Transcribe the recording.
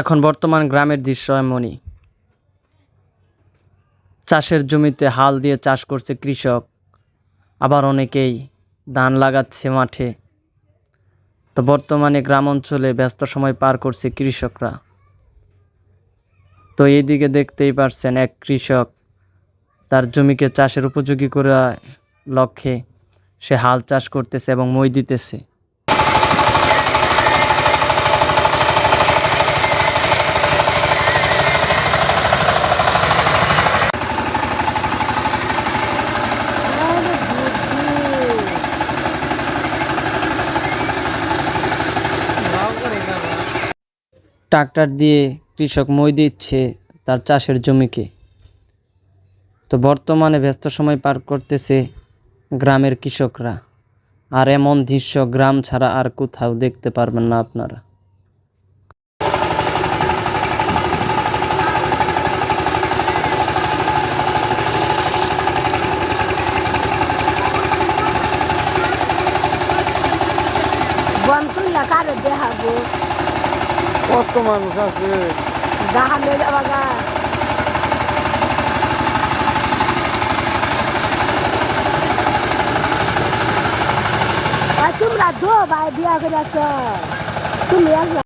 এখন বর্তমান গ্রামের দৃশ্য এমনই। চাষের জমিতে হাল দিয়ে চাষ করছে কৃষক। আবার অনেকেই ধান লাগাচ্ছে মাঠে। তো বর্তমানে গ্রাম অঞ্চলে ব্যস্ত সময় পার করছে কৃষকরা। তো এইদিকে দেখতেই পারছেন এক কৃষক তার জমিকে চাষের উপযোগী করার লক্ষ্যে সে হাল চাষ করতেছে এবং মই দিতেছে। ট্রাক্টর দিয়ে কৃষক মই দিচ্ছে তার চাষের জমিকে। তো বর্তমানে ব্যস্ত সময় পার করতেছে গ্রামের কৃষকরা। আর এমন দৃশ্য গ্রাম ছাড়া আর কোথাও দেখতে পারবেন না আপনারা। কত মানুষ আছে। গাহামে যাবাগা তোমরা দো ভাই বিয়া করে তুমি একলা